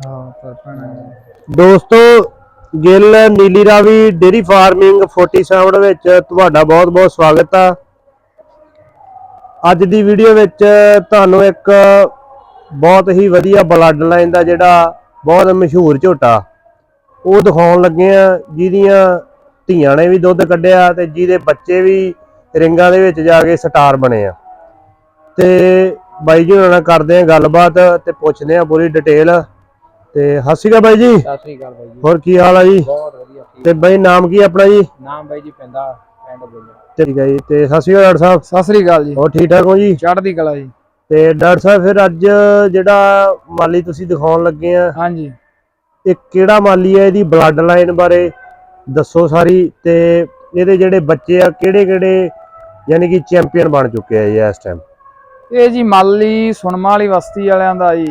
ਹਾਂ ਪਰ ਭੈਣਾ ਦੋਸਤੋ, ਗਿੱਲ ਨੀਲੀ ਰਾਵੀ ਡੇਰੀ ਫਾਰਮਿੰਗ 47 ਵਿੱਚ ਤੁਹਾਡਾ ਬਹੁਤ-ਬਹੁਤ ਸਵਾਗਤ ਆ। ਅੱਜ ਦੀ ਵੀਡੀਓ ਵਿੱਚ ਤੁਹਾਨੂੰ ਇੱਕ ਬਹੁਤ ਹੀ ਵਧੀਆ ਬਲੱਡ ਲਾਈਨ ਦਾ ਜਿਹੜਾ ਬਹੁਤ ਮਸ਼ਹੂਰ ਝੋਟਾ, ਉਹ ਦਿਖਾਉਣ ਲੱਗੇ ਆ, ਜਿਹਦੀਆਂ ਧੀਆਂ ਨੇ ਵੀ ਦੁੱਧ ਕੱਢਿਆ ਤੇ ਜਿਹਦੇ ਬੱਚੇ ਵੀ ਰਿੰਗਾਂ ਦੇ ਵਿੱਚ ਜਾ ਕੇ ਸਟਾਰ ਬਣੇ ਆ। ਤੇ ਬਾਈ ਜੀ ਉਹਨਾਂ ਨਾਲ ਕਰਦੇ ਆ ਗੱਲਬਾਤ ਤੇ ਪੁੱਛਦੇ ਆ ਪੂਰੀ ਡਿਟੇਲ। ਤੇ ਸਤਿ ਸ਼੍ਰੀ ਅਕਾਲ ਬਾਈ ਜੀ। ਸਤਿ ਸ੍ਰੀ ਅਕਾਲ ਬਾਈ ਜੀ। ਹੋਰ ਕੀ ਹਾਲ ਆ ਜੀ? ਬਹੁਤ ਵਧੀਆ ਠੀਕ ਤੇ ਬਾਈ ਨਾਮ ਕੀ ਆਪਣਾ ਜੀ? ਨਾਮ ਬਾਈ ਜੀ ਪੈਂਦਾ ਪਿੰਡ ਬੋਲਿਆ ਠੀਕ ਹੈ ਜੀ ਤੇ ਸਤਿ ਸ਼੍ਰੀ ਅਕਾਲ ਡਾਕਟਰ ਸਾਹਿਬ। ਸਤਿ ਸ੍ਰੀ ਅਕਾਲ ਜੀ। ਹੋਰ ਠੀਕ ਠਾਕ ਹੋ ਜੀ? ਚੜ੍ਹਦੀ ਕਲਾ ਜੀ। ਤੇ ਡਾਕਟਰ ਸਾਹਿਬ ਫਿਰ ਅੱਜ ਜਿਹੜਾ ਮਾਲੀ ਤੁਸੀਂ ਦਿਖਾਉਣ ਲੱਗੇ ਆ ਹਾਂਜੀ। ਇਹ ਕਿਹੜਾ ਮਾਲੀ ਹੈ ਇਹਦੀ ਬਲੱਡ ਲਾਈਨ ਬਾਰੇ ਦੱਸੋ ਸਾਰੀ ਤੇ ਇਹਦੇ ਜਿਹੜੇ ਬੱਚੇ ਆ ਕਿਹੜੇ ਕਿਹੜੇ ਯਾਨੀ ਕਿ ਚੈਂਪੀਅਨ ਬਣ ਚੁੱਕੇ ਆ ਜੀ ਇਸ ਟਾਈਮ ਇਹ ਜੀ ਮਾਲੀ ਸੁਣਮਾ ਵਾਲੀ ਬਸਤੀ ਵਾਲਿਆਂ ਦਾ ਜੀ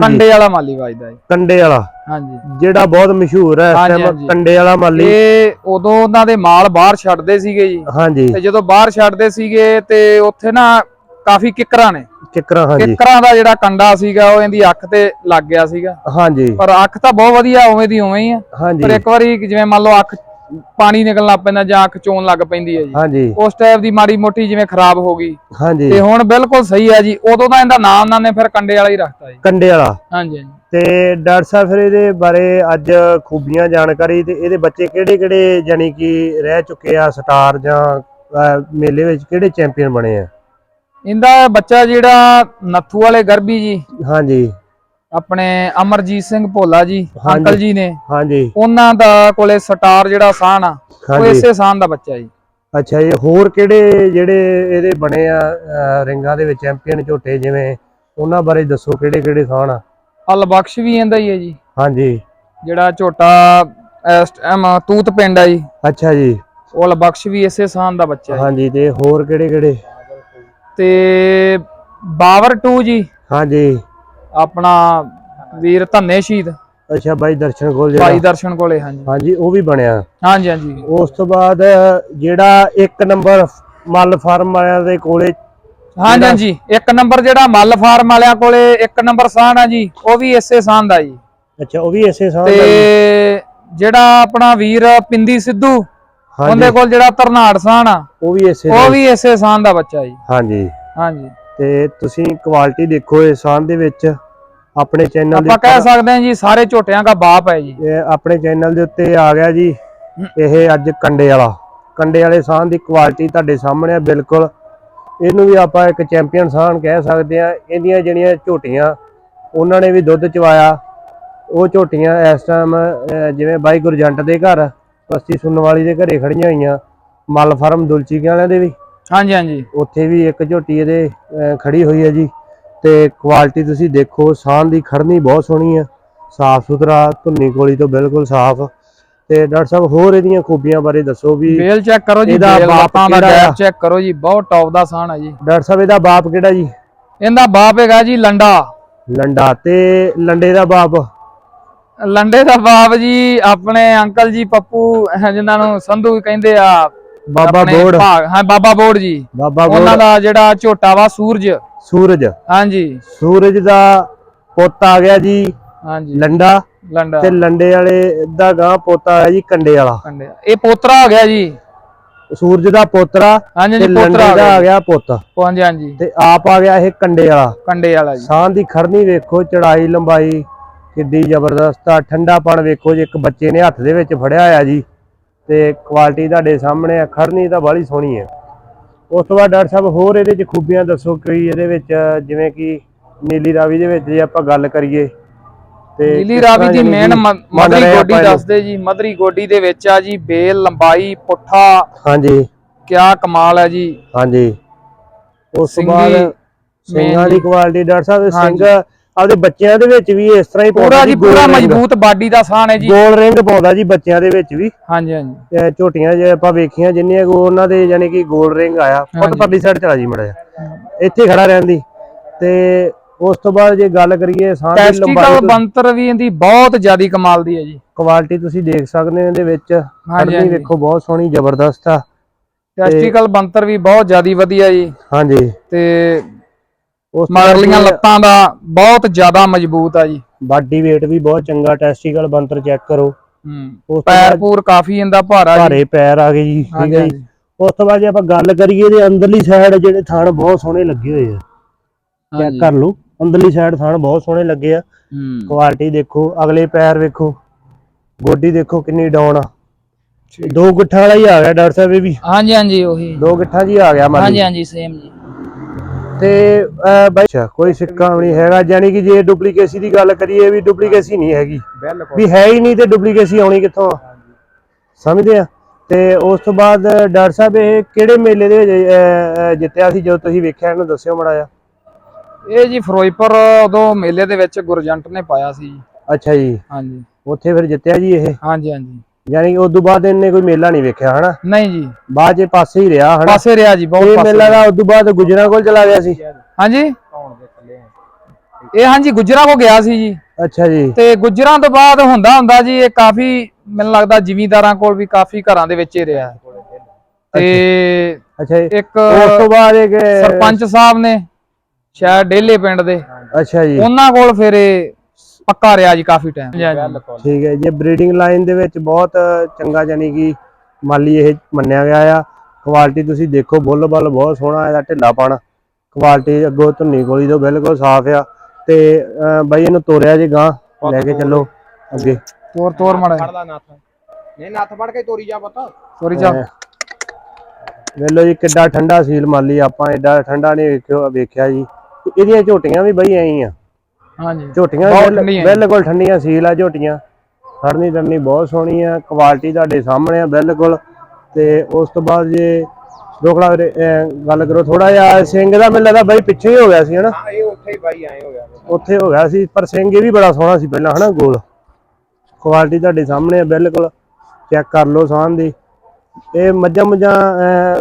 ਕੰਡੇ ਵਾਲਾ ਮਾਲੀ ਵੱਜਦਾ ਜੀ। ਕੰਡੇ ਵਾਲਾ। ਹਾਂਜੀ। ਜਿਹੜਾ ਬਹੁਤ ਮਸ਼ਹੂਰ ਹੈ ਇਸ ਟਾਈਮ। ਕੰਡੇ ਵਾਲਾ ਮਾਲੀ। ਇਹ ਉਦੋਂ ਉਹਨਾਂ ਦੇ ਮਾਲ ਬਾਹਰ ਛੱਡਦੇ ਸੀਗੇ ਜੀ। ਹਾਂਜੀ। ਤੇ ਜਦੋਂ ਬਾਹਰ ਛੱਡਦੇ ਸੀਗੇ ਤੇ ਉੱਥੇ ਨਾ ਕਾਫੀ ਕਿੱਕਰਾਂ ਨੇ। ਕਿਕਰਾ ਹਾਂਜੀ। ਕਿੱਕਰਾਂ ਦਾ ਜਿਹੜਾ ਕੰਡਾ ਸੀਗਾ ਉਹ ਇਹਦੀ ਅੱਖ ਤੇ ਲੱਗ ਗਿਆ ਸੀਗਾ। ਹਾਂਜੀ। ਪਰ ਅੱਖ ਤਾਂ ਬਹੁਤ ਵਧੀਆ ਉਵੇਂ ਦੀ ਉਵੇਂ ਹੀ ਆ। ਪਰ ਇੱਕ ਵਾਰੀ ਜਿਵੇਂ ਮੰਨ ਲਓ ਅੱਖ ਪਾਣੀ ਨਿਕਲਣ ਲੱਗ ਪੈਂਦਾ ਜਾਂ ਅੱਖ ਚੋਣ ਲੱਗ ਪੈਂਦੀ ਹੈ ਜੀ। ਹਾਂਜੀ। ਉਸ ਟਾਈਪ ਦੀ ਮਾੜੀ ਮੋਟੀ ਜਿਵੇਂ ਖਰਾਬ ਹੋ ਗਈ। ਹਾਂਜੀ। ਤੇ ਹੁਣ ਬਿਲਕੁਲ ਸਹੀ ਹੈ ਜੀ। ਉਦੋਂ ਦਾ ਇਹਦਾ ਨਾਮ ਉਹਨਾਂ ਨੇ ਫਿਰ ਕੰਡੇ ਵਾਲਾ ਹੀ ਰੱਖਤਾ ਜੀ। ਕੰਡੇ ਵਾਲਾ। ਹਾਂਜੀ ਤੇ ਡਾਕਟਰ ਸਾਹਿਬ ਫਿਰ ਇਹਦੇ ਬਾਰੇ ਅੱਜ ਖੂਬੀਆਂ ਜਾਣਕਾਰੀ ਤੇ ਇਹਦੇ ਬੱਚੇ ਕਿਹੜੇ ਕਿਹੜੇ ਜਾਨੀ ਕਿ ਰਹਿ ਚੁੱਕੇ ਆ ਸਟਾਰ ਜਾਂ ਮੇਲੇ ਵਿੱਚ ਕਿਹੜੇ ਚੈਂਪੀਅਨ ਬਣੇ ਆ? ਇਹਦਾ ਬੱਚਾ ਜਿਹੜਾ ਨੱਥੂ ਵਾਲੇ ਗਰਬੀ ਜੀ। ਹਾਂਜੀ। ਆਪਣੇ ਅਮਰਜੀਤ ਸਿੰਘ ਭੋਲਾ ਜੀ। ਅੰਕਲ ਜੀ ਨੇ। ਹਾਂਜੀ। ਉਹਨਾਂ ਦਾ ਕੋਲੇ ਸਟਾਰ ਜਿਹੜਾ ਸਾਨ ਆ ਉਹ ਇਸੇ ਸਾਨ ਦਾ ਬੱਚਾ ਜੀ। ਅੱਛਾ ਜੀ ਹੋਰ ਕਿਹੜੇ ਜਿਹੜੇ ਇਹਦੇ ਬਣੇ ਆ ਰਿੰਗਾਂ ਦੇ ਵਿੱਚ ਚੈਂਪੀਅਨ ਝੋਟੇ ਜਿਵੇਂ ਉਹਨਾਂ ਬਾਰੇ ਦੱਸੋ ਕਿਹੜੇ ਕਿਹੜੇ ਥਾਣ ਆ ਅਲ ਬਖਸ਼ ਵੀ ਇਹਦਾ ਹੀ ਹੈ ਜੀ। ਹਾਂਜੀ। ਜਿਹੜਾ ਝੋਟਾ ਇਸ ਟਾਈਮ ਤੂਤ ਪਿੰਡ ਆ ਜੀ। ਅੱਛਾ ਜੀ। ਉਹ ਅਲ ਬਖਸ਼ ਵੀ ਇਸੇ ਸਾਨ ਦਾ ਬੱਚਾ ਹੈ ਹਾਂਜੀ ਤੇ ਹੋਰ ਕਿਹੜੇ ਕਿਹੜੇ? ਤੇ ਬਾਵਰ 2 ਜੀ। ਹਾਂਜੀ। ਆਪਣਾ ਵੀਰ ਧੰਨੇ ਸ਼ਹੀਦ। ਅੱਛਾ ਬਾਈ ਦਰਸ਼ਨ ਕੋਲ ਭਾਈ ਜਿਹੜਾ ਦਰਸ਼ਨ ਕੋਲੇ ਹਾਂਜੀ। ਹਾਂਜੀ ਉਹ ਵੀ ਬਣਿਆ। ਹਾਂਜੀ ਹਾਂਜੀ। ਉਸ ਤੋਂ ਬਾਅਦ ਜਿਹੜਾ ਇੱਕ ਨੰਬਰ ਮੱਲ ਫਾਰਮ ਵਾਲਿਆਂ ਦੇ ਕੋਲੇ ਹਾਂਜੀ ਹਾਂਜੀ। ਇੱਕ ਨੰਬਰ ਜਿਹੜਾ ਮੱਲ ਫਾਰਮ ਵਾਲਿਆਂ ਕੋਲੇ ਇੱਕ ਨੰਬਰ ਸਾਨ ਆ ਜੀ ਉਹ ਵੀ ਇਸੇ ਸਾਨ ਦਾ ਜੀ। ਅੱਛਾ ਉਹ ਵੀ ਇਸੇ ਦਾ ਹੀ? ਤੇ ਜਿਹੜਾ ਆਪਣਾ ਵੀਰ ਪਿੰਦੀ ਸਿੱਧੂ ਉਹਦੇ ਕੋਲ ਜਿਹੜਾ ਤਰਨਾੜ ਸਾਨ ਆ ਉਹ ਵੀ ਇਸੇ ਉਹ। ਵੀ ਇਸੇ ਸਾਨ ਦਾ ਬੱਚਾ ਜੀ। ਹਾਂਜੀ। ਹਾਂਜੀ। ਤੇ ਤੁਸੀਂ ਕੁਆਲਿਟੀ ਦੇਖੋ ਇਸ ਸਾਹ ਦੇ ਵਿੱਚ। ਆਪਣੇ ਚੈਨਲ ਦੇ ਆਪਾਂ ਕਹਿ ਸਕਦੇ ਹਾਂ ਜੀ ਸਾਰੇ ਝੋਟਿਆਂ ਦਾ ਬਾਪ ਹੈ ਜੀ। ਇਹ ਆਪਣੇ ਚੈਨਲ ਦੇ ਉੱਤੇ ਆ ਗਿਆ ਜੀ ਇਹ ਅੱਜ ਕੰਡੇ ਵਾਲਾ। ਕੰਡੇ ਵਾਲੇ ਸਾਹ ਦੀ ਕੁਆਲਿਟੀ ਤੁਹਾਡੇ ਸਾਹਮਣੇ ਆ ਬਿਲਕੁਲ। ਇਹਨੂੰ ਵੀ ਆਪਾਂ ਇੱਕ ਚੈਂਪੀਅਨ ਸਾਹਣ ਕਹਿ ਸਕਦੇ ਆ ਇਹਦੀਆਂ ਜਿਹੜੀਆਂ ਝੋਟੀਆਂ ਉਹਨਾਂ ਨੇ ਵੀ ਦੁੱਧ ਚਵਾਇਆ। ਉਹ ਝੋਟੀਆਂ ਇਸ ਟਾਈਮ ਜਿਵੇਂ ਬਾਈ ਗੁਰਜੰਟ ਦੇ ਘਰ ਬਸਤੀ ਸੁਣਨਵਾਲੀ ਦੇ ਘਰੇ ਖੜੀਆਂ ਹੋਈਆਂ। ਮੱਲ ਫਾਰਮ ਦੁਲਚੀ ਵਾਲਿਆਂ ਦੇ ਵੀ। ਹਾਂਜੀ ਹਾਂਜੀ। ਉੱਥੇ ਵੀ ਇੱਕ ਝੋਟੀ ਇਹਦੇ ਖੜੀ ਹੋਈ ਹੈ ਜੀ। ਤੇ ਕੁਆਲਿਟੀ ਤੁਸੀਂ ਦੇਖੋ ਸਾਹ ਦੀ ਖੜਨੀ ਬਹੁਤ ਸੋਹਣੀ ਆ। ਸਾਫ਼ ਸੁਥਰਾ ਧੁੰਨੀ ਕੋਲੀ ਤੋਂ ਬਿਲਕੁਲ ਸਾਫ਼। ਤੇ ਡਾਕਟਰ ਸਾਹਿਬ ਹੋਰ ਇਹਦੀਆਂ ਖੂਬੀਆਂ ਬਾਰੇ ਦੱਸੋ ਵੀ ਬੇਲ ਚੈੱਕ ਕਰੋ ਜੀ ਇਹਦਾ ਬਾਪ ਦਾ ਆ? ਗੈਪ ਚੈੱਕ ਕਰੋ ਜੀ ਬਹੁਤ ਟੌਪ ਦਾ ਸਾਨ ਹੈ ਜੀ। ਡਾਕਟਰ ਸਾਹਿਬ ਇਹਦਾ ਬਾਪ ਕਿਹੜਾ ਜੀ? ਇਹਦਾ ਬਾਪ ਹੈਗਾ ਜੀ ਲੰਡਾ। ਲੰਡਾ ਤੇ ਲੰਡੇ ਦਾ ਬਾਪ? ਲੰਡੇ ਦਾ ਬਾਪ ਜੀ ਆਪਣੇ ਅੰਕਲ ਜੀ ਪੱਪੂ ਜਿਨ੍ਹਾਂ ਨੂੰ ਸੰਧੂ ਕਹਿੰਦੇ ਆ ਬਾਬਾ ਆਪਣੇ ਬੋੜ। ਭਾਗ- ਹਾਂ ਬਾਬਾ ਬੋੜ ਜੀ। ਬਾਬਾ ਉਹਨਾਂ ਬੋੜ ਦਾ ਜਿਹੜਾ ਝੋਟਾ ਵਾ ਸੂਰਜ। ਸੂਰਜ। ਹਾਂਜੀ। ਸੂਰਜ ਦਾ ਪੁੱਤ ਆ ਗਿਆ ਜੀ ਹਾਂਜੀ। ਲੰਡਾ। ਲੰਡਾ। ਤੇ ਲੰਡੇ ਵਾਲੇ ਦਾ ਗਾਂ ਪੋਤਾ ਆ ਜੀ ਕੰਡੇ ਵਾਲਾ। ਕੰਡੇ ਇਹ ਪੋਤਰਾ ਹੋ ਗਿਆ ਜੀ। ਸੂਰਜ ਦਾ ਪੋਤਰਾ ਹਾਂਜੀ ਤੇ ਪੋਤਰਾ ਲੰਡੇ ਹੋ ਦਾ ਆ ਗਿਆ ਗਿਆ ਪੁੱਤ। ਹਾਂਜੀ ਹਾਂਜੀ। ਤੇ ਆਪ ਆ ਗਿਆ ਇਹ ਕੰਡੇ ਵਾਲਾ। ਕੰਡੇ ਵਾਲਾ ਜੀ। ਸਾਹ ਦੀ ਖੜਨੀ ਵੇਖੋ ਚੜਾਈ ਲੰਬਾਈ ਕਿੱਡੀ ਜ਼ਬਰਦਸਤ ਆ। ਠੰਡਾਪਣ ਵੇਖੋ ਜੀ ਇੱਕ ਬੱਚੇ ਨੇ ਹੱਥ ਦੇ ਵਿੱਚ ਫੜਿਆ ਹੋਇਆ ਜੀ। ਤੇ ਕੁਆਲਿਟੀ ਤੁਹਾਡੇ ਸਾਹਮਣੇ ਆ ਖੜਨੀ ਤਾਂ ਬਾਹਲੀ ਸੋਹਣੀ ਹੈ ਉਸ ਤੋਂ ਬਾਅਦ ਡਾਕਟਰ ਸਾਹਿਬ ਹੋਰ ਇਹਦੇ ਚ ਖੂਬੀਆਂ ਦੱਸੋ ਕੋਈ ਇਹਦੇ ਵਿੱਚ ਜਿਵੇਂ ਕਿ ਨੀਲੀ ਰਾਵੀ ਦੇ ਵਿੱਚ ਜੇ ਆਪਾਂ ਗੱਲ ਕਰੀਏ ਤੇ ਨੀਲੀ ਰਾਵੀ ਦੀ ਮੇਨ ਮਦਰੀ ਗੋਡੀ? ਦੱਸਦੇ ਜੀ ਮਦਰੀ ਗੋਡੀ ਦੇ ਵਿੱਚ ਆ ਜੀ ਬੇਲ ਲੰਬਾਈ ਪੁੱਠਾ ਹਾਂਜੀ ਕਿਆ ਕਮਾਲ ਹੈ ਜੀ ਹਾਂਜੀ ਉਸ ਤੋਂ ਬਾਅਦ ਸਿੰਘਾਂ ਦੀ। Quality doctor Sahib. ਸਿੰਘ ਆਪਦੇ ਬੱਚਿਆਂ ਦੇ ਵਿੱਚ ਵੀ ਇਸ ਤਰ੍ਹਾਂ ਹੀ ਪੂਰਾ ਜੀ ਪੂਰਾ। ਮਜ਼ਬੂਤ ਬਾਡੀ ਦਾ ਸਾਨ ਹੈ ਜੀ। ਗੋਲ ਰਿੰਗ ਪਾਉਂਦਾ ਜੀ ਬੱਚਿਆਂ ਦੇ ਵਿੱਚ ਵੀ। ਹਾਂਜੀ ਹਾਂਜੀ। ਤੇ ਝੋਟੀਆਂ ਜੇ ਆਪਾਂ ਵੇਖੀਆਂ ਜਿੰਨੀਆਂ ਕੋ ਉਹਨਾਂ ਦੇ ਯਾਨੀ ਕਿ ਗੋਲ ਰਿੰਗ ਆਇਆ ਹਾਂਜੀ। ਪਰਲੀ ਸਾਈਡ ਚਲਾ ਜੀ ਮੜਾ ਇੱਥੇ ਖੜਾ ਰਹਿਣ ਦੀ ਤੇ ਉਸ ਤੋਂ ਬਾਅਦ ਜੇ ਗੱਲ ਕਰੀਏ ਸਾਹ ਦੀ ਲੰਬਾਈ ਬੰਤਰ ਵੀ ਇਹਦੀ ਬਹੁਤ ਜ਼ਿਆਦੀ ਕਮਾਲ ਦੀ ਹੈ ਜੀ। ਕੁਆਲਿਟੀ ਤੁਸੀਂ ਦੇਖ ਸਕਦੇ ਹੋ ਇਹਦੇ ਵਿੱਚ। ਹਾਂਜੀ। ਵੇਖੋ ਬਹੁਤ ਸੋਹਣੀ ਜ਼ਬਰਦਸਤ ਆ। ਟੈਸਟੀਕਲ ਬੰਤਰ ਵੀ ਬਹੁਤ ਜ਼ਿਆਦੀ ਵਧੀਆ ਜੀ। ਹਾਂਜੀ। ਤੇ ਉਸ ਮਗਰਲੀਆਂ ਲੱਤਾਂ ਦਾ ਬਹੁਤ ਜ਼ਿਆਦਾ ਮਜ਼ਬੂਤ ਆ ਜੀ। ਬਾਡੀ weight ਵੀ ਬਹੁਤ ਚੰਗਾ ਟੈਸਟੀਕਲ ਬੰਤਰ ਚੈੱਕ ਕਰੋ। ਹੂੰ ਪੈਰ ਪੂਰ ਕਾਫੀ ਇਹਦਾ ਭਾਰਾ ਜੀ। ਭਾਰੇ ਪੈਰ ਆ ਗਏ ਜੀ ਠੀਕ ਹੈ ਜੀ। ਉਸ ਤੋਂ ਬਾਅਦ ਜੇ ਆਪਾਂ ਗੱਲ ਕਰੀਏ ਇਹਦੇ ਅੰਦਰਲੀ ਸਾਈਡ ਜਿਹੜੇ ਥਣ ਬਹੁਤ ਸੋਹਣੇ ਲੱਗੇ ਹੋਏ ਆ। ਚੈੱਕ। ਕਰ ਲਓ ਅੰਦਰਲੀ ਸਾਈਡ ਥਣ ਬਹੁਤ ਸੋਹਣੇ ਲੱਗੇ ਆ। ਹੂੰ। ਕੁਆਲਿਟੀ ਦੇਖੋ ਅਗਲੇ ਪੈਰ ਵੇਖੋ। ਗੋਡੀ ਦੇਖੋ ਕਿੰਨੀ ਡਾਊਨ ਆ। ਦੋ ਗਿੱਠਾਂ ਵਾਲਾ ਹੀ ਆ ਗਿਆ ਡਾਕਟਰ ਸਾਹਿਬ ਇਹ ਵੀ। ਹਾਂਜੀ ਹਾਂਜੀ ਉਹੀ। ਦੋ ਗਿੱਠਾਂ ਜੀ ਆ ਗਿਆ ਮੰਨ ਹਾਂਜੀ ਹਾਂਜੀ ਸੇਮ ਜੀ। ਤੇ ਬਾਈ ਅੱਛਾ ਕੋਈ ਸਿੱਕਾ ਵੀ ਨਹੀਂ ਹੈਗਾ ਯਾਨੀ ਕਿ ਜੇ ਡੁਪਲੀਕੇਸੀ ਦੀ ਗੱਲ ਕਰੀਏ ਵੀ ਡੁਪਲੀਕੇਸੀ ਨਹੀਂ ਹੈਗੀ। ਵੀ ਹੈ ਹੀ ਨਹੀਂ ਤੇ ਡੁਪਲੀਕੇਸੀ ਆਉਣੀ ਕਿੱਥੋਂ ਸਮਝਦੇ ਆ? ਤੇ ਉਸ ਤੋਂ ਬਾਅਦ ਡਾਕਟਰ ਸਾਹਿਬ ਇਹ ਕਿਹੜੇ ਮੇਲੇ ਦੇ ਜਿੱਤਿਆ ਸੀ ਜਦੋਂ ਤੁਸੀਂ ਵੇਖਿਆ ਇਹਨੂੰ ਦੱਸਿਓ ਮੜਾ ਜਾ ਇਹ ਜੀ ਫਿਰੋਜ਼ਪੁਰ ਉਦੋਂ ਮੇਲੇ ਦੇ ਵਿੱਚ ਗੁਰਜੰਟ ਨੇ ਪਾਇਆ ਸੀ ਅੱਛਾ ਜੀ। ਹਾਂਜੀ। ਉੱਥੇ ਫਿਰ ਜਿੱਤਿਆ ਜੀ ਇਹ? ਹਾਂਜੀ ਹਾਂਜੀ। ਯਾਨੀ ਕਿ ਉਸ ਤੋਂ ਬਾਅਦ ਇਹਨੇ ਕੋਈ ਮੇਲਾ ਨਹੀਂ ਵੇਖਿਆ ਹਨਾ? ਨਹੀਂ ਜੀ। ਬਾਅਦ ਚ ਪਾਸੇ ਹੀ ਰਿਹਾ ਹਨਾ? ਪਾਸੇ ਰਿਹਾ ਜੀ ਬਹੁਤ ਇਹ ਪਾਸੇ ਮੇਲਾ ਦਾ ਉਸ ਤੋਂ ਬਾਅਦ ਗੁਜਰਾਂ ਕੋਲ ਚਲਾ ਗਿਆ ਸੀ। ਹਾਂਜੀ? ਇਹ ਹਾਂਜੀ ਗੁਜਰਾਂ ਕੋ ਗਿਆ ਸੀ ਜੀ। ਅੱਛਾ ਜੀ। ਤੇ ਗੁਜਰਾਂ ਤੋਂ ਬਾਅਦ ਹੁੰਦਾ ਹੁੰਦਾ ਜੀ ਇਹ ਕਾਫੀ ਮੈਨੂੰ ਲੱਗਦਾ ਜ਼ਿਮੀਂਦਾਰਾਂ ਕੋਲ ਵੀ ਕਾਫੀ ਘਰਾਂ ਦੇ ਵਿੱਚ ਹੀ ਰਿਹਾ। ਤੇ ਅੱਛਾ। ਜੀ ਇੱਕ ਉਸ ਤੋਂ ਬਾਅਦ ਇੱਕ ਸਰਪੰਚ ਸਾਹਿਬ ਨੇ ਸ਼ਾਇਦ ਡੇਲੇ ਪਿੰਡ ਦੇ ਅੱਛਾ ਜੀ। ਉਹਨਾਂ ਕੋਲ ਫਿਰ ਇਹ ਪੱਕਾ ਰਿਹਾ ਜੀ ਕਾਫੀ ਟਾਈਮ ਠੀਕ ਹੈ ਜੇ ਬਰੀਡਿੰਗ ਲਾਈਨ ਦੇ ਵਿੱਚ ਬਹੁਤ ਚੰਗਾ ਯਾਨੀ ਕਿ ਮਾਲੀ ਇਹ ਮੰਨਿਆ ਗਿਆ ਆ। ਕੁਆਲਿਟੀ ਤੁਸੀਂ ਦੇਖੋ ਬੁੱਲ ਬੱਲ ਬਹੁਤ ਸੋਹਣਾ ਇਹਦਾ ਢਿੱਲਾ ਪਣ। ਕੁਆਲਿਟੀ ਅੱਗੋਂ ਧੁੰਨੀ ਗੋਲੀ ਤੋਂ ਬਿਲਕੁਲ ਸਾਫ਼ ਆ। ਤੇ ਬਾਈ ਇਹਨੂੰ ਤੋਰਿਆ ਜੀ ਗਾਂ ਲੈ ਕੇ ਚੱਲੋ ਅੱਗੇ। ਤੋਰ ਤੋਰ ਮੜਾ ਫੜਦਾ ਨੱਥ। ਨਹੀਂ ਨੱਥ ਫੜ ਕੇ ਤੋਰੀ ਜਾ ਪਤਾ। ਸੋਰੀ ਜਾ। ਵੇਲੋ ਜੀ ਕਿੱਡਾ ਠੰਡਾ ਸੀਲ ਮਾਲੀ ਆਪਾਂ ਐਡਾ ਠੰਡਾ ਨਹੀਂ ਵੇਖਿਆ ਜੀ। ਇਹਦੀਆਂ ਝੋਟੀਆਂ ਵੀ ਬਈ ਐਂ ਆ। ਹਾਂਜੀ। ਝੋਟੀਆਂ ਬਹੁਤ। ਬਿਲਕੁਲ ਠੰਡੀਆਂ ਸੀਲ ਆ ਝੋਟੀਆਂ। ਖੜਨੀ ਦਰਨੀ ਬਹੁਤ ਸੋਹਣੀ ਆ ਕੁਆਲਿਟੀ ਤੁਹਾਡੇ ਸਾਹਮਣੇ ਆ ਬਿਲਕੁਲ। ਤੇ ਉਸ ਤੋਂ ਬਾਅਦ ਜੇ ਰੋਕੜਾ ਵੀਰੇ, ਗੱਲ ਕਰੋ ਥੋੜਾ ਜਿਹਾ ਸਿੰਘ ਦਾ ਮੈਨੂੰ ਲੱਗਦਾ ਬਾਈ ਪਿੱਛੇ ਹੀ ਹੋ ਗਿਆ ਸੀ ਹਨਾ? ਹਾਂ ਇਹ ਉੱਥੇ ਹੀ ਬਾਈ ਆਏ ਹੋ ਗਿਆ ਉੱਥੇ ਹੋ ਗਿਆ ਸੀ ਪਰ ਸਿੰਘ ਇਹ ਵੀ ਬੜਾ ਸੋਹਣਾ ਸੀ ਪਹਿਲਾਂ ਹਨਾ ਗੋਲ। ਕੁਆਲਿਟੀ ਤੁਹਾਡੇ ਸਾਹਮਣੇ ਆ ਬਿਲਕੁਲ। ਚੈੱਕ ਕਰ ਲਓ ਸਾਹ ਦੀ। ਇਹ ਮੱਝਾਂ ਮੁੱਝਾਂ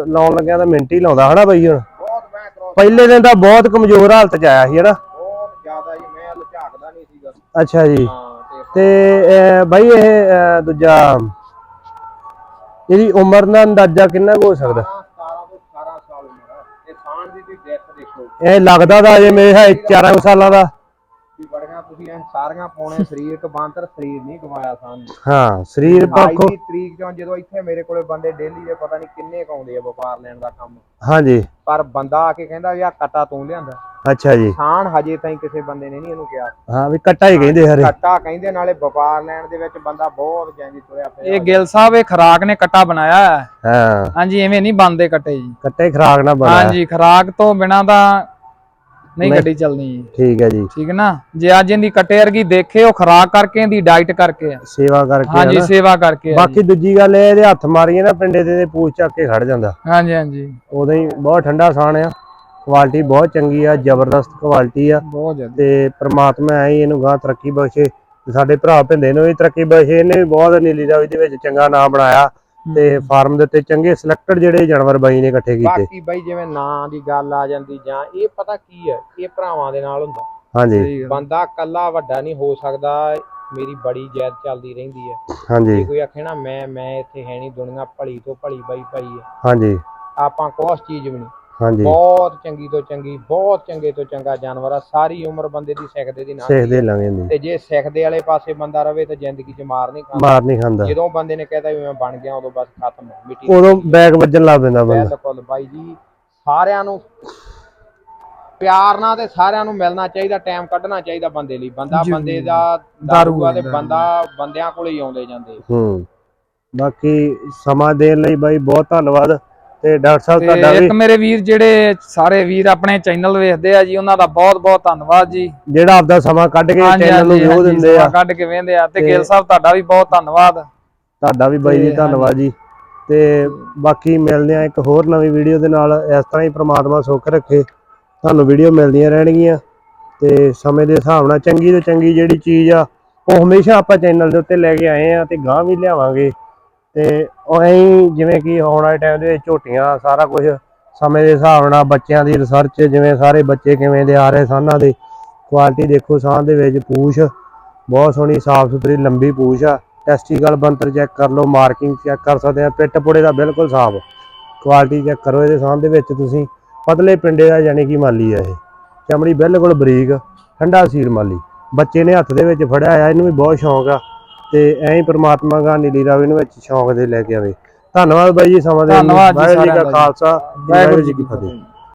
ਲਾਉਣ ਲੱਗਿਆ ਤਾਂ ਮਿੰਟ ਹੀ ਲਾਉਂਦਾ ਹਨਾ ਬਾਈ ਹੁਣ? ਬਹੁਤ ਮੈਂ ਕਰੋ ਪਹਿਲੇ ਦਿਨ ਤਾਂ ਬਹੁਤ ਕਮਜ਼ੋਰ ਹਾਲਤ ਚ ਆਇਆ ਸੀ ਹਨਾ? ਅੱਛਾ ਜੀ। ਹਾਂ ਤੇ ਤੇ ਬਾਈ ਇਹ ਅਹ, ਦੂਜਾ ਇਹਦੀ ਉਮਰ ਦਾ ਅੰਦਾਜ਼ਾ ਕਿੰਨਾ ਕੁ ਹੋ ਸਕਦਾ? 17 ਤੋਂ 18 ਸਾਲ ਉਮਰ ਆ। ਇਹ ਸਾਨ ਦੀ ਦੀ ਡੈਥ ਦੇਖੋ। ਇਹ ਲੱਗਦਾ ਤਾਂ ਅਜੇ ਮੇਰੇ ਹੈ 4 ਸਾਲਾਂ ਦਾ। ਵੀ ਬੜੀਆਂ ਤੁਸੀਂ ਇਹ ਸਾਰੀਆਂ ਪਾਉਣੇ ਸਰੀਰ ਕ ਬਾਂਤਰ ਸਰੀਰ ਨਹੀਂ ਕਮਾਇਆ ਨੇ ਹਾਂ ਸਰੀਰ ਅੱਜ ਪੱਖੋਂ ਦੀ ਤਰੀਕ ਚੋਂ ਜਦੋਂ ਇੱਥੇ ਮੇਰੇ ਕੋਲੇ ਬੰਦੇ ਡੇਲੀ ਦੇ ਪਤਾ ਨਹੀਂ ਕਿੰਨੇ ਕੁ ਆਉਂਦੇ ਆ ਵਪਾਰ ਲੈਣ ਦਾ ਕੰਮ। ਹਾਂਜੀ। ਪਰ ਬੰਦਾ ਆ ਕੇ ਕਹਿੰਦਾ ਵੀ ਆ ਕਟਾ ਤੂੰ ਲਿਆਂਦਾ। ਅੱਛਾ ਜੀ। ਸਾਨ ਹਜੇ ਤਾਈਂ ਕਿਸੇ ਬੰਦੇ ਨੇ ਨਹੀਂ ਇਹਨੂੰ ਕਿਹਾ। ਹਾਂ ਵੀ ਕੱਟਾ ਹੀ ਕਹਿੰਦੇ ਹਰੇ। ਕੱਟਾ ਕਹਿੰਦੇ ਨਾਲੇ ਵਪਾਰ ਲੈਣ ਦੇ ਵਿੱਚ ਬੰਦਾ ਬਹੁਤ ਜਾਂਦੀ ਤੁਰਿਆ ਪਿਆ ਇਹ ਗਿੱਲ ਸਾਹਿਬ ਇਹ ਖਰਾਕ ਨੇ ਕੱਟਾ ਬਣਾਇਆ ਹੈ। ਹਾਂ। ਹਾਂਜੀ ਐਵੇਂ ਨਹੀਂ ਬੰਦੇ ਕੱਟੇ ਜੀ। ਕੱਟੇ ਖਰਾਕ ਨਾ ਬਣਾ ਹਾਂਜੀ ਖਰਾਕ ਤੋਂ ਬਿਨਾ ਤਾਂ ਨਹੀਂ। ਗੱਡੀ ਚੱਲਣੀ ਜੀ। ਠੀਕ ਹੈ ਜੀ। ਠੀਕ ਹੈ ਨਾ? ਜੇ ਅੱਜ ਇਹਦੀ ਕੱਟੇ ਵਰਗੀ ਦੇਖੇ ਉਹ ਖਰਾਕ ਕਰਕੇ ਇਹਦੀ ਡਾਈਟ ਕਰਕੇ ਆ। ਸੇਵਾ ਕਰਕੇ ਹਾਂਜੀ ਸੇਵਾ ਕਰਕੇ। ਬਾਕੀ ਦੂਜੀ ਗੱਲ ਇਹ ਇਹਦੇ ਹੱਥ ਮਾਰੀਏ ਨਾ ਪਿੰਡੇ ਤੇ ਤੇ ਪੂਛ ਚੱਕ ਕੇ ਖੜ ਜਾਂਦਾ। ਹਾਂਜੀ ਹਾਂਜੀ। ਉਦੋਂ ਹੀ ਬਹੁਤ ਠੰਡਾ ਸਾਣ ਆ। ਕੁਆਲਿਟੀ ਬਹੁਤ ਚੰਗੀ ਆ ਜ਼ਬਰਦਸਤ ਕੁਆਲਿਟੀ ਆ ਬਹੁਤ ਜ਼ਿਆਦਾ। ਤੇ ਪ੍ਰਮਾਤਮਾ ਐ ਇਹਨੂੰ ਗਾਂ ਤਰੱਕੀ ਬਖਸ਼ੇ ਤੇ ਸਾਡੇ ਭਰਾ ਭਿੰਦੇ ਨੂੰ ਵੀ ਤਰੱਕੀ ਬਖਸ਼ੇ ਇਹਨੇ ਵੀ ਬਹੁਤ ਨੀਲੀ ਰਾਵੀ ਦੇ ਵਿੱਚ ਚੰਗਾ ਨਾਮ ਬਣਾਇਆ ਤੇ ਫਾਰਮ ਦੇ ਉੱਤੇ ਚੰਗੇ ਸਿਲੈਕਟਡ ਜਿਹੜੇ ਜਾਨਵਰ ਬਾਈ ਨੇ ਇਕੱਠੇ ਕੀਤੇ। ਬਾਕੀ ਬਾਈ ਜਿਵੇਂ ਨਾਂ ਦੀ ਗੱਲ ਆ ਜਾਂਦੀ ਜਾਂ ਇਹ ਪਤਾ ਕੀ ਹੈ ਇਹ ਭਰਾਵਾਂ ਦੇ ਨਾਲ ਹੁੰਦਾ। ਹਾਂਜੀ। ਬੰਦਾ ਕੱਲਾ ਵੱਡਾ ਨਹੀਂ ਹੋ ਸਕਦਾ ਮੇਰੀ ਬੜੀ ਜੈਦ ਚੱਲਦੀ ਰਹਿੰਦੀ ਹੈ ਜੇ ਹਾਂਜੀ ਕੋਈ ਆਖੇ ਨਾ ਮੈਂ ਮੈਂ ਇੱਥੇ ਹੈ ਨਹੀਂ ਦੁਨੀਆ ਭਲੀ ਤੋਂ ਭਲੀ ਬਾਈ ਭਾਈ ਹੈ ਹਾਂਜੀ। ਆਪਾਂ ਕੋਸ ਚੀਜ਼ ਵੀ ਨਹੀਂ। ਹਾਂਜੀ। ਬਹੁਤ ਚੰਗੀ ਤੋਂ ਚੰਗੀ ਬਹੁਤ ਚੰਗੇ ਤੋਂ ਚੰਗਾ ਜਾਨਵਰ ਆ। ਸਾਰੀ ਉਮਰ ਬੰਦੇ ਦੀ ਸਿੱਖਦੇ ਦੀ ਨਾ ਸਿੱਖਦੇ ਲੰਘ ਜਾਂਦੀ ਤੇ ਜੇ ਸਿੱਖਦੇ ਵਾਲੇ ਪਾਸੇ ਬੰਦਾ ਰਵੇ ਤਾਂ ਜ਼ਿੰਦਗੀ 'ਚ ਮਾਰ ਨਹੀਂ ਖਾਂਦਾ। ਮਾਰ ਨਹੀਂ ਖਾਂਦਾ। ਜਦੋਂ ਬੰਦੇ ਨੇ ਕਹਿਤਾ ਵੀ ਮੈਂ ਬਣ ਗਿਆ ਉਦੋਂ ਬਸ ਖਤਮ ਮਿੱਟੀ ਉਦੋਂ ਬੈਗ ਵੱਜਣ ਲੱਗ ਪੈਂਦਾ ਬੰਦਾ। ਬਿਲਕੁਲ ਬਾਈ ਜੀ ਸਾਰਿਆਂ ਨੂੰ ਪਿਆਰ ਨਾਲ ਤੇ ਸਾਰਿਆਂ ਨੂੰ ਮਿਲਣਾ ਚਾਹੀਦਾ ਟਾਈਮ ਕੱਢਣਾ ਚਾਹੀਦਾ ਬੰਦੇ ਲਈ। ਬੰਦਾ ਜੀ, ਬੰਦੇ ਦਾ ਦਾਰੂ ਆ ਤੇ ਬੰਦਾ ਬੰਦਿਆਂ ਕੋਲੇ ਹੀ ਆਉਂਦੇ ਜਾਂਦੇ। ਹੂੰ। ਬਾਕੀ ਸਮਾਂ ਦੇਣ ਲਈ ਬਾਈ ਬਹੁਤ ਧੰਨਵਾਦ। ਤੇ ਡਾਕਟਰ ਸਾਹਿਬ ਤੁਹਾਡਾ ਵੀ ਇੱਕ ਮੇਰੇ ਵੀਰ ਜਿਹੜੇ ਸਾਰੇ ਵੀਰ ਆਪਣੇ ਚੈਨਲ ਵੇਖਦੇ ਆ ਜੀ ਉਹਨਾਂ ਦਾ ਬਹੁਤ ਬਹੁਤ ਧੰਨਵਾਦ ਜੀ। ਜਿਹੜਾ ਆਪਦਾ ਸਮਾਂ ਕੱਢ ਕੇ ਚੈਨਲ ਨੂੰ ਵਿਊ ਦਿੰਦੇ ਆ। ਕੱਢ ਕੇ ਵੇਂਦੇ ਆ। ਤੇ ਗਿੱਲ ਸਾਹਿਬ ਤੁਹਾਡਾ ਵੀ ਬਹੁਤ ਧੰਨਵਾਦ। ਤੁਹਾਡਾ ਵੀ ਬਾਈ ਜੀ ਧੰਨਵਾਦ ਜੀ। ਤੇ ਬਾਕੀ ਮਿਲਦੇ ਆ ਇੱਕ ਹੋਰ ਨਵੀਂ ਵੀਡੀਓ ਦੇ ਨਾਲ। ਇਸ ਤਰ੍ਹਾਂ ਹੀ ਪ੍ਰਮਾਤਮਾ ਸੁੱਖ ਰੱਖੇ। ਤੁਹਾਨੂੰ ਵੀਡੀਓ ਮਿਲਦੀਆਂ ਰਹਿਣਗੀਆਂ। ਤੇ ਸਮੇਂ ਦੇ ਹਿਸਾਬ ਨਾਲ ਚੰਗੀ ਤੋਂ ਚੰਗੀ ਜਿਹੜੀ ਚੀਜ਼ ਆ ਉਹ ਹਮੇਸ਼ਾ ਆਪਾਂ ਚੈਨਲ ਦੇ ਉੱਤੇ ਲੈ ਕੇ ਆਏ ਆ ਤੇ ਗਾਂ ਵੀ ਲਿਆਵਾਂਗੇ। ਤੇ ਉਹੀ ਜਿਵੇਂ ਕਿ ਆਉਣ ਵਾਲੇ ਟਾਈਮ ਦੇ ਵਿੱਚ ਝੋਟੀਆਂ, ਸਾਰਾ ਕੁਝ ਸਮੇਂ ਦੇ ਹਿਸਾਬ ਨਾਲ ਬੱਚਿਆਂ ਦੀ ਰਿਸਰਚ ਜਿਵੇਂ ਸਾਰੇ ਬੱਚੇ ਕਿਵੇਂ ਦੇ ਆ ਰਹੇ ਸਾਨਾਂ ਦੇ ਕੁਆਲਿਟੀ ਦੇਖੋ ਸਾਹ ਦੇ ਵਿੱਚ ਪੂਛ, ਬਹੁਤ ਸੋਹਣੀ ਸਾਫ਼ ਸੁਥਰੀ ਲੰਬੀ ਪੂਛ ਆ ਟੈਸਟੀਕਲ ਬੰਤਰ ਚੈੱਕ ਕਰ ਲਓ ਮਾਰਕਿੰਗ ਚੈੱਕ ਕਰ ਸਕਦੇ ਆ ਪਿੱਟ ਪੁੜੇ ਦਾ ਬਿਲਕੁਲ ਸਾਫ਼ ਕੁਆਲਿਟੀ ਚੈੱਕ ਕਰੋ ਇਹਦੇ ਸਾਹ ਦੇ ਵਿੱਚ ਤੁਸੀਂ, ਪਤਲੇ ਪਿੰਡੇ ਦਾ ਯਾਨੀ ਕਿ ਮਾਲੀ ਆ ਇਹ, ਚਮੜੀ ਬਿਲਕੁਲ ਬਰੀਕ, ਠੰਡਾ ਸੀਰ ਮਾਲੀ, ਬੱਚੇ ਨੇ ਹੱਥ ਦੇ ਵਿੱਚ ਫੜਿਆ ਆ, ਇਹਨੂੰ ਵੀ ਬਹੁਤ ਸ਼ੌਂਕ ਆ ਤੇ ਐਂ ਹੀ ਪ੍ਰਮਾਤਮਾ ਗਾ ਨੀਲੀ ਰਾਵੀ ਨੂੰ ਵਿੱਚ ਸ਼ੌਂਕ ਦੇ ਲੈ ਕੇ ਆਵੇ। ਧੰਨਵਾਦ ਬਾਈ ਜੀ ਸਮਾਂ ਦੇਣ ਲਈ। ਧੰਨਵਾਦ ਜੀ ਵਾਹਿਗੁਰੂ ਜੀ ਸਾਰਿਆਂ ਕਾ ਦਾ। ਖਾਲਸਾ ਵਾਹਿਗੁਰੂ ਜੀ ਕੀ ਫਤਿਹ।